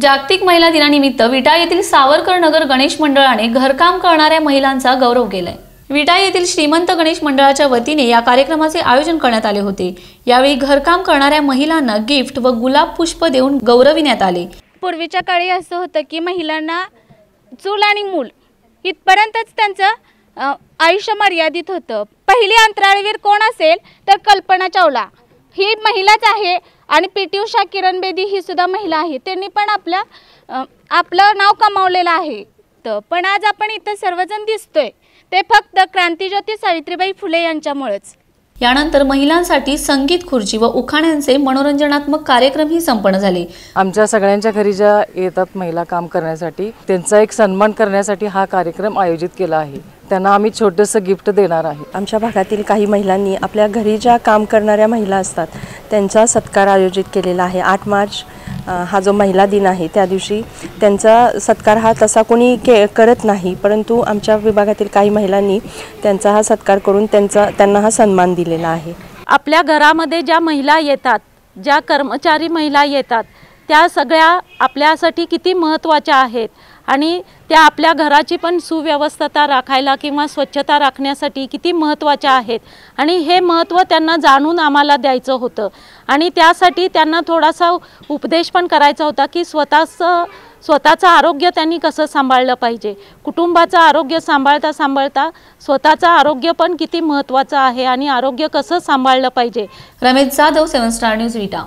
जागतिक महिला दिनानिमित्त विटा येथील सावरकर नगर गणेश मंडळाने घरकाम करणाऱ्या महिलांचा गौरव केलाय. विटा येथील श्रीमंत गणेश मंडळाच्या वतीने या कार्यक्रमाचे आयोजन करण्यात आले होते. यावेळी घरकाम करणाऱ्या महिलांना गिफ्ट व गुलाब पुष्प देऊन गौरविण्यात आले. पूर्वीच्या काळी असं होतं की महिलांना चूल आणि मूल इथपर्यंतच त्यांचं आयुष्य मर्यादित होतं. पहिली अंतराळवीर कोण असेल तर कल्पना चावला. ही महिलाच आहे. आणि पी टी उषा किरण बेदी ही सुद्धा महिला आहे त्यांनी पण आपल्या आपलं नाव कमावलेलं आहे तर पण आज आपण इथं सर्वजण दिसतोय. ते फक्त क्रांतीज्योती सावित्रीबाई फुले यांच्यामुळेच. यानंतर महिलांसाठी संगीत खुर्ची व उखाण्यांचे मनोरंजनात्मक कार्यक्रमही संपन्न झाले. आमच्या सगळ्यांच्या घरी ज्या येतात महिला काम करण्यासाठी त्यांचा एक सन्मान करण्यासाठी हा कार्यक्रम आयोजित केला आहे. त्यांना आम्ही छोटंसं गिफ्ट देणार आहे. आमच्या भागातील काही महिलांनी आपल्या घरी ज्या काम करणाऱ्या महिला असतात त्यांचा सत्कार आयोजित केलेला आहे. आठ मार्च हा जो महिला दिन आहे त्या दिवशी त्यांचा सत्कार हा तसा कोणी के करत नाही. परंतु आमच्या विभागातील काही महिलांनी त्यांचा हा सत्कार करून त्यांचा त्यांना हा सन्मान दिलेला आहे. आपल्या घरामध्ये ज्या महिला येतात ज्या कर्मचारी महिला येतात त्या सगळ्या आपल्यासाठी किती महत्त्वाच्या आहेत. आणि त्या आपल्या घराची पण सुव्यवस्थता राखायला किंवा स्वच्छता राखण्यासाठी किती महत्त्वाच्या आहेत. आणि हे महत्त्व त्यांना जाणून आम्हाला द्यायचं होतं. आणि त्यासाठी त्यांना थोडासा उपदेश पण करायचा होता की स्वतःचं स्वतःचं आरोग्य त्यांनी कसं सांभाळलं पाहिजे. कुटुंबाचं आरोग्य सांभाळता सांभाळता स्वतःचं आरोग्य पण किती महत्त्वाचं आहे आणि आरोग्य कसं सांभाळलं पाहिजे. Ramesh Jadhav seven star news Vita